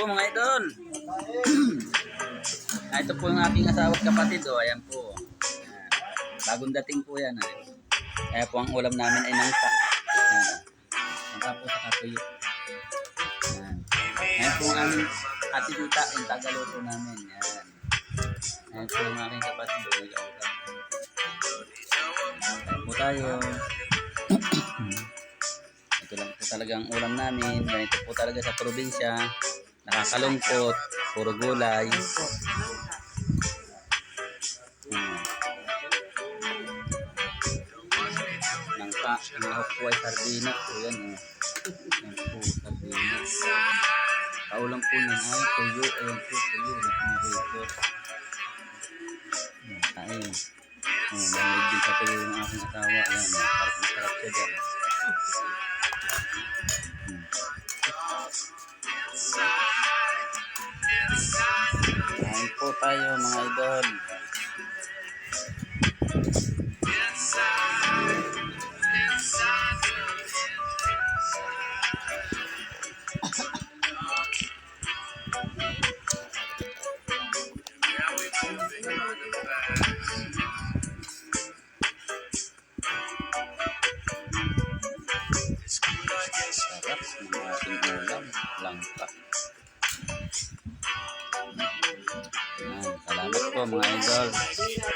po mga idol. Ah, ito po yung aking asawa at kapatid. Oh. Ayan po. Bagong dating po yan. Ay. Kaya po ang ulam namin ay nangka. Nangka po sa katuyo. Ayan. Ayan po ang ate tita. Yung tagaluto namin. Ayan. Ayan po yung aking kapatid. Oh. Ayan po tayo. Ito lang po talaga ang ulam namin. Ganito po talaga sa probinsya. Nakakalungkot. Puro gulay. Hmm. Nangka. Ang lahok po ay sardinas po yan. Oh. Yan po, sardinas. Kaulam po yan ay tuyo. Ayan po, tuyo. Nakangarito. Hmm, kain. Oh, malig din sa tuyo ng aking asawa. Ayan, oh. Sarap na sarap siya dyan. Hmm. Kain po tayo mga idol. Sarap ng ating ulam. Langka. Mga idol.